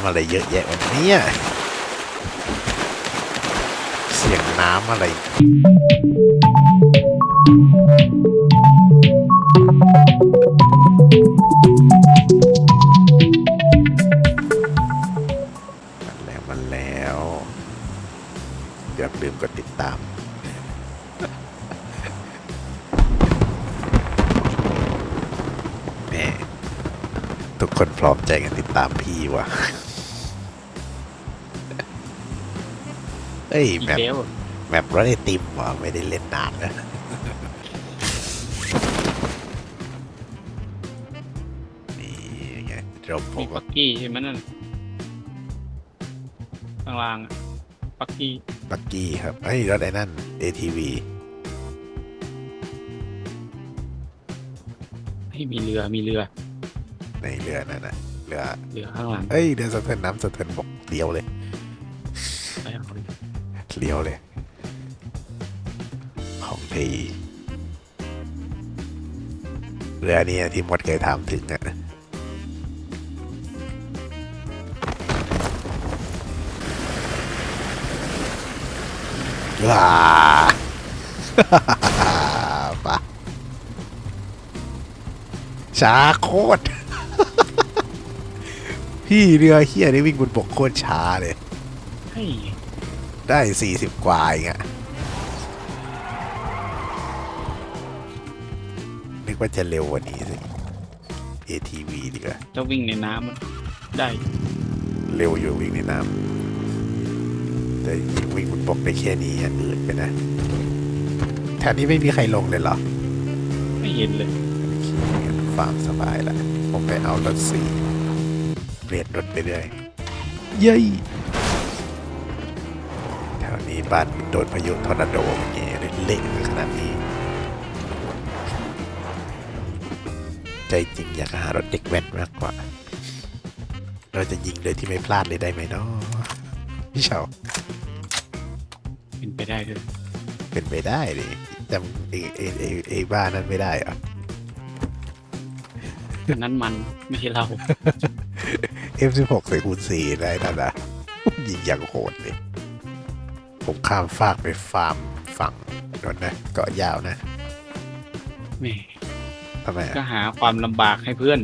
ำอะไรเยอะแยะวันนี้เสียงน้ำอะไร มันแล้วมันแล้วอย่าลืมกดติดตามแม่ทุกคนพร้อมใจกันติดตามพี่ว่ะ เอ้ยอีกแมปแล้วแมปรถไอติมวะไม่ได้เล่นนานแล้วนี่ไงเราผมีมปักกี้ใช่ไหมนั่นข้างล่างอะปักกี้บักกี้ครับเฮ้ยรถไอ้นั่น ATV ให้มีเรือมีเรือในเรือนั่นนะเรือเรือข้างหลังเอ้ยเรือสะเทินน้ำสะเทินบกเลี้ยวเลยไปเอาเลย เลี้ยวเลย ของทีเรือนี้ที่มดเคยถามถึงอะว้าปะช้าโคตร พี่เรือเฮียนี่วิ่งบนบกโคตรช้าเลยให้ ได้สี่สิบกว่าเองอะนึกว่าจะเร็วกว่านี้สิ ATV ดีกว่าจะวิ่งในน้ำมันได้ เร็วอยู่วิ่งในน้ำแต่ยิงวิ่งบนบกได้แค่นี้อะอืดไปนะแถวนี้ไม่มีใครลงเลยเหรอ ไม่เห็นเลยงั้นฟาร์มสบายละผมไปเอารถสี่เปลี่ยนรถไปเรื่อยเย้ยแถว นี้บ้านโดนพายุทอร์นาโดเมื่อกี้เลยเละเลยขนาดนี้ ใจจริงอยากหารถเด็กแว้นมากกว่า เราจะยิงโดยที่ไม่พลาดเลยได้ไหมเนาะพี่เฉาเป็นไปได้เลยเป็นไปได้ดิแต่ไอ้ไอ้ไอ้ไอ้บ้านนั้นไม่ได้เหรออันนั้นมันไม่ใช่เรา F16 ใส่คูณสี่ได้นั่นนะยิงอย่างโหดเลย ผมข้ามฟากไปฟาร์มฝั่งนนนะเกาะยาวนะแหม่ทำไมก็อะหาความลำบากให้เพื่อน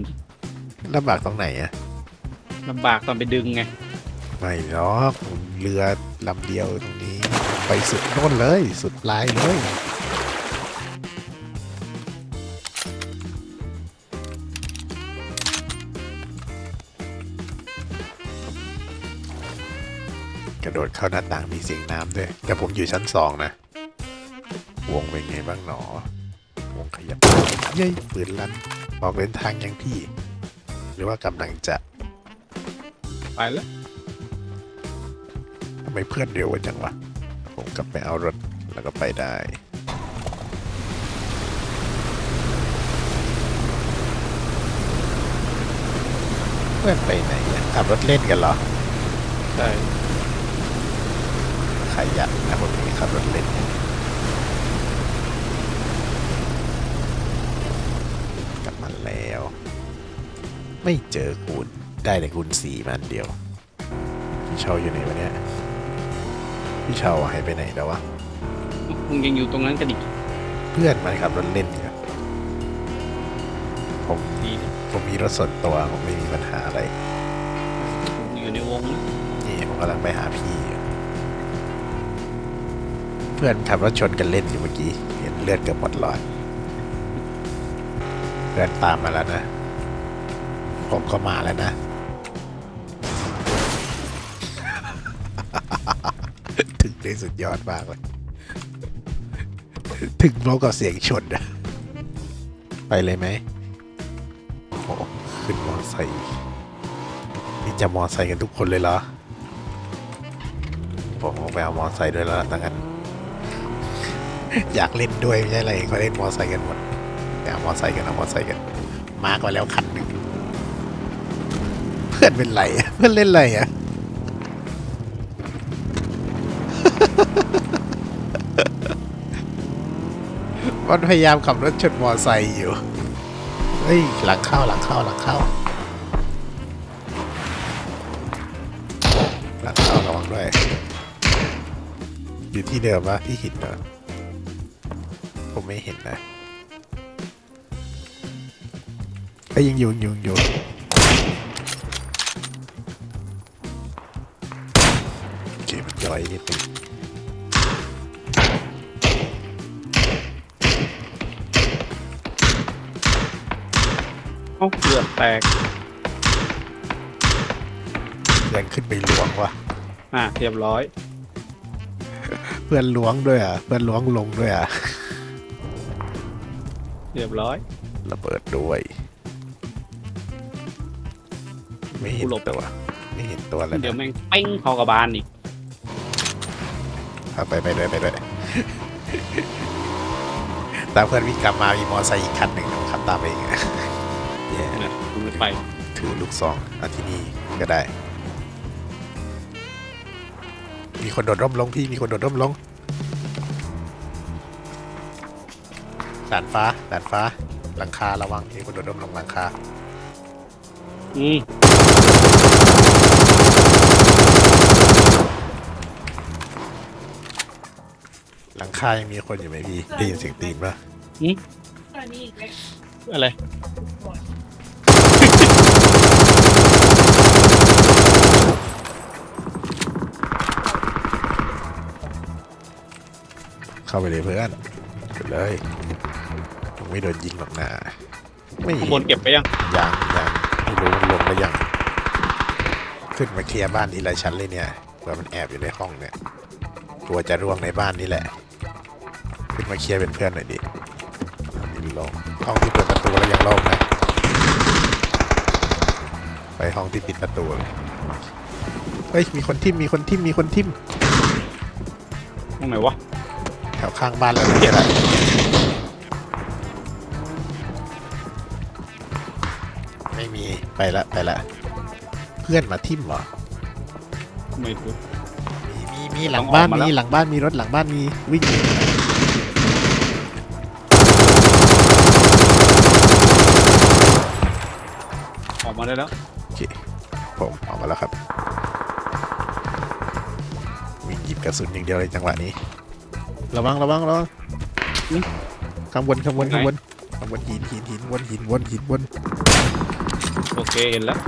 ลำบากตรงไหนอะลำบากตอนไปดึงไงไม่หรอกผมเรือลำเดียวตรงนี้ ไปสุดโน่นเลย สุดปลายเลย เข้าหน้าต่างมีเสียงน้ำด้วย แต่ผมอยู่ชั้นสองนะ วงเป็นไงบ้างหนอ วงขยับ เย้ยปืนลั่นออกเดินทางยังพี่ หรือว่ากำลังจะ ไปแล้วทำไมเพื่อนเร็วกว่าจังวะ ผมกลับไปเอารถแล้วก็ไปได้เพื่อนไปไหนอะขับรถเล่นกันเหรอ ใช่ ขยันนะผมนี้ขับรถเล่นกลับมาแล้ว ไม่เจอคูณได้แต่คูณสี่มันเดียว พี่เชาอยู่ไหนวะเนี่ยพี่เชาหายไปไหนแล้ววะมึงยังอยู่ตรงนั้นกันอีกเพื่อนมันขับรถเล่นอยู่ผมดีนะผมมีรถส่วนตัวผมไม่มีปัญหาอะไรมึงอยู่ในวงนะนี่ผมกำลังไปหาพี่อยู่ เพื่อนขับรถชนกันเล่นอยู่เมื่อกี้ เห็นเลือดเกือบหมดหลอดเพื่อนตามมาแล้วนะ ผมก็มาแล้วนะ ถึงได้สุดยอดมากเลย ถึงพร้อมกับเสียงชนนะไปเลยไหมโอ้ขึ้นมอไซค์นี่จะมอไซค์กันทุกคนเลยเหรอผมไปเอามอไซค์ด้วยแล้วตั้งกัน อยากเล่นด้วยไม่ใช่อะไรเขาเล่นมอไซค์กันหมดแต่เอามอไซค์กันเอามอไซค์กันมาร์กไว้แล้วคันหนึ่งเพื่อนเป็นไรเพื่อนเล่นไรอะมันพยายามขับรถชนมอไซค์อยู่เฮ้ยหลังเข้าหลังเข้าหลังเข้าหลังเข้าระวังด้วยอยู่ที่เดิมปะที่หินเหรอ ผมไม่เห็นนะไอ้ยยังอยู่ยังอยู่ยังอยู่โอเคมันย่อยนิดนึงเอ้าเกือบแตกยังขึ้นไปล้วงวะอะเรียบร้อย เพื่อนล้วงด้วยอะ เพื่อนล้วงลงด้วยอะ เรียบร้อย ระเบิดด้วย ไม่เห็นกูหลบตัวไม่เห็นตัวแล้วเดี๋ยวนะแม่งเป้งเข้ากระบาลอีกเอาไปไปด้วยไปด้วย ตามเพื่อนวิ่งกลับมามีมอไซค์อีกคันหนึ่งขับตามไปเองอะแย่นะกูไม่ไปถือลูกซองอาที่นี่ก็ได้ มีคนโดดร่มลงพี่มีคนโดดร่มลง ด่านฟ้าด่านฟ้า หลังคาระวังมีคนโดดร่มลงหลังคา อืมหลังคายังมีคนอยู่ไหมพี่ได้ยินเสียงตีนปะอะไร เข้าไปเลยเพื่อน ไปเลยมึงไม่โดนยิงหรอกนะไม่ข้างบนเก็บไปยังยังยังไม่รู้มันลงแล้วยังขึ้นมาเคลียร์บ้านทีละชั้นเลยเนี่ยเผื่อมันแอบอยู่ในห้องเนี่ยกลัวจะร่วงในบ้านนี่แหละ ขึ้นมาเคลียร์เป็นเพื่อนหน่อยดินี่ลงห้องที่เปิดประตูแล้วยังโล่งนะไปห้องที่ปิดประตูเลยเฮ้ยมีคนทิมมีคนทิมมีคนทิมตรงไหนวะ แถวข้างบ้านแล้วเนี่ยแหละไม่มีไปละไปละ เพื่อนมาทิมเหรอไม่รู้มีมีมีหลังบ้านต้องออกมาแล้วมีหลังบ้านมีรถหลังบ้านมีวิ่งหนีออกมาได้แล้วโอเคผมออกมาแล้วครับ วิ่งหยิบกระสุนอย่างเดียวเลยจังหวะนี้ ระวังระวังระวังข้างบนข้างบนข้างบนข้างบนหินหินหินวนหินวนหินวนโอเคเห็นแล้ว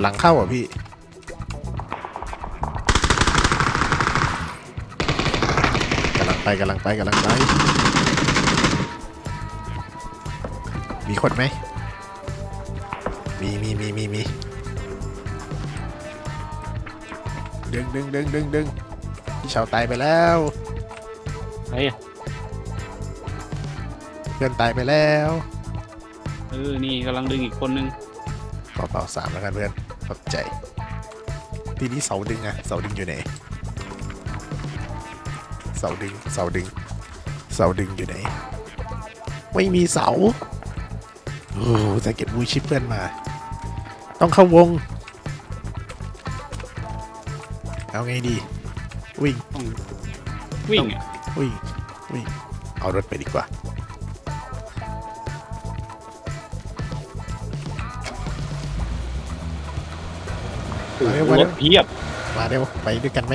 หลังเข้าอะพี่กำลังไปกำลังไปกำลังไป มีคนไหมมีมีมีมีมี ดึงดึงดึงดึงดึงพี่เฉาตายไปแล้วไอ้อะเพื่อนตายไปแล้วเออนี่กำลังดึงอีกคนนึงขอเป่าสามแล้วกันเพื่อนขอบใจ ทีนี้เสาดึงอะเสาดึงอยู่ไหนเสาดึงเสาดึงเสาดึงอยู่ไหนไม่มีเสาโอ้จะเก็บบูชิปเพื่อนมา ต้องเข้าวง เอาไงดี วิ่งต้องวิ่งอะวิ่งวิ่งเอารถไปดีกว่า มาเร็วมารเร็ถวเพียบมาเร็วไปด้วยกันไหม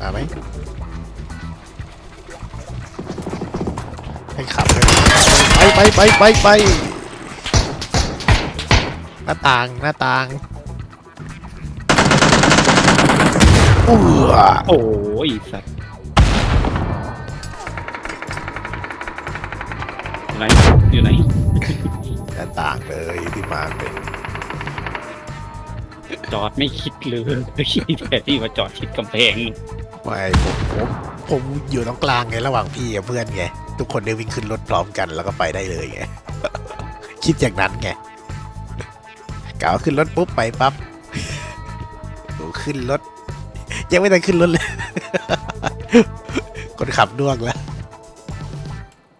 มาไหมให้ขับเลยไปไปไปไปไปหน้าต่างหน้าต่าง อู้วโอ้ยสัตว์อยู่ไหนอยู่ไหนหน้าต่างเลยที่มาเลยจอดไม่คิดเลยแต่ที่มาจอดชิดกำแพงไม่ผมผมผมอยู่ตรงกลางไงระหว่างพี่กับเพื่อนไงทุกคนได้วิ่งขึ้นรถพร้อมกันแล้วก็ไปได้เลยไงคิดอย่างนั้นไงกล่าวขึ้นรถปุ๊บไปปั๊บขึ้นรถ ยังไม่ได้ขึ้นรถเลย คนขับน่วงแล้ว